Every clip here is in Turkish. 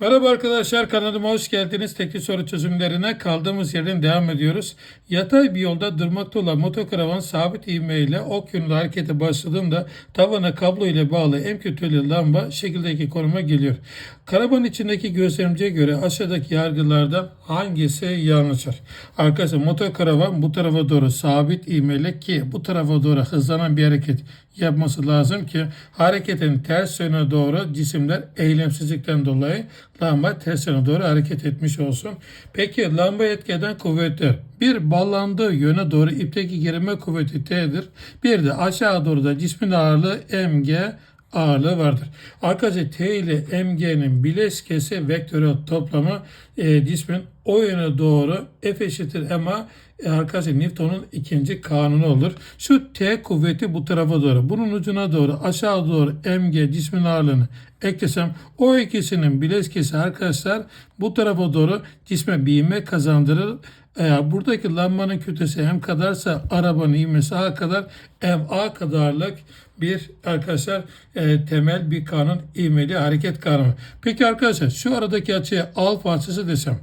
Merhaba arkadaşlar kanalıma hoş geldiniz. Tekli soru çözümlerine kaldığımız yerden devam ediyoruz. Yatay bir yolda durmakta olan motokaravan sabit ivmeyle ok yönünde harekete başladığında tavana kablo ile bağlı en kötülü lamba şekildeki konuma geliyor. Karavanın içindeki gözlemciye göre aşağıdaki yargılardan hangisi yanlıştır? Arkadaşlar motokaravan bu tarafa doğru sabit ivmeyle ki bu tarafa doğru hızlanan bir hareket yapması lazım ki hareketin ters yöne doğru cisimler eylemsizlikten dolayı lamba ters yöne doğru hareket etmiş olsun. Peki lamba etkeden kuvvetler. Bir bağlandığı yöne doğru ipteki gerilme kuvveti T'dir. Bir de aşağı doğru da cismin ağırlığı mg ağırlığı vardır. Arkadaşlar T ile mg'nin bileşkesi vektörel toplamı e, cismin o yöne doğru F eşittir ma e, arkadaşlar Newton'un ikinci kanunu olur. Şu T kuvveti bu tarafa doğru. Bunun ucuna doğru aşağı doğru mg cismin ağırlığını eklesem o ikisinin bileşkesi arkadaşlar bu tarafa doğru cisme bir ivme kazandırır. Eğer buradaki lambanın kütlesi m kadarsa arabanın ivmesi a kadar m a kadarlık bir arkadaşlar e, temel bir kanun ivmeli hareket kanunu. Peki arkadaşlar şu aradaki açıya alfa açısı desem.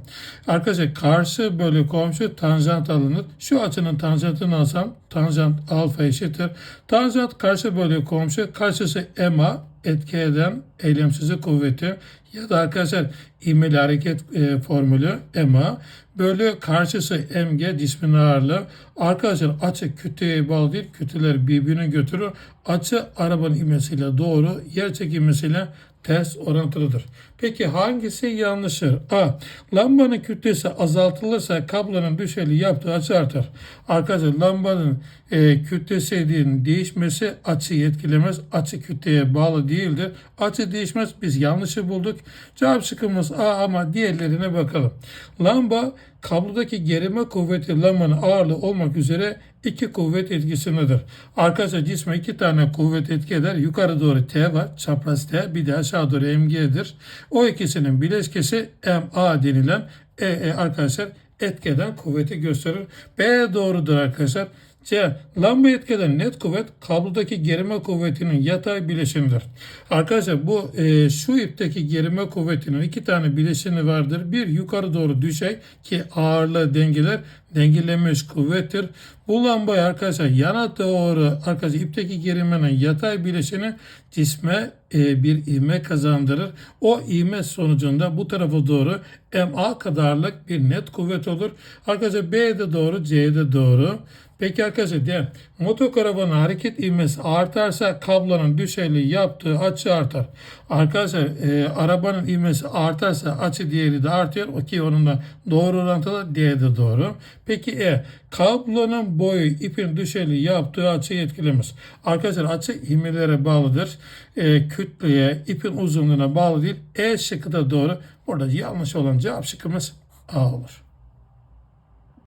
Arkadaşlar karşı bölü komşu tanjant alınır. Şu açının tanjantını alsam tanjant alfa eşittir. Tanjant karşı bölü komşu karşısı ma etki eden eylemsizlik kuvveti ya da arkadaşlar ivmeli hareket e, formülü ma bölü karşısı mg cismin ağırlığı. Arkadaşlar açı kütleye bağlı değil kütleler birbirine götürür. Açı arabanın ivmesiyle doğru yer çekilmesiyle ters orantılıdır. Peki hangisi yanlıştır? A. Lambanın kütlesi azaltılırsa kablonun düşeli yaptığı açı artar. Arkadaşlar lambanın e, kütlesinin değişmesi açıyı etkilemez. Açı kütleye bağlı değildir. Açı değişmez. Biz yanlışı bulduk. Cevap şıkkımız A ama diğerlerine bakalım. Lamba kablodaki gerilme kuvveti lambanın ağırlığı olmak üzere iki kuvvet etkisindedir. Arkadaşlar cisme iki tane kuvvet etki eder. Yukarı doğru T var. Çapraz T. Bir de aşağı doğru MG'dir. O ikisinin bileşkesi MA denilen e, e, arkadaşlar etkeden kuvveti gösterir. B doğrudur arkadaşlar. C. Lamba etkeden net kuvvet kablodaki gerilme kuvvetinin yatay bileşimidir. Arkadaşlar bu e, şu ipteki gerilme kuvvetinin iki tane bileşeni vardır. Bir yukarı doğru düşey ki ağırlığı dengeler dengelenmiş kuvvettir. Bu lambayı arkadaşlar yana doğru arkadaşlar ipteki gerilmenin yatay bileşeni cisme e, bir ivme kazandırır. O ivme sonucunda bu tarafa doğru MA kadarlık bir net kuvvet olur. Arkadaşlar B'de doğru C'de doğru. Peki arkadaşlar diğer motokaravanın hareket ivmesi artarsa kablonun düşeyli yaptığı açı artar. Arkadaşlar e, arabanın ivmesi artarsa açı diğeri de artıyor. O ki onunla doğru orantılı D'de doğru. Peki E kablonun boyu ipin düşeyli yaptığı açıyı etkilemez. Arkadaşlar açı ivmelere bağlıdır. E, kütleye, ipin uzunluğuna bağlı değil. E şıkkı da doğru. Burada yanlış olan cevap şıkkımız A olur.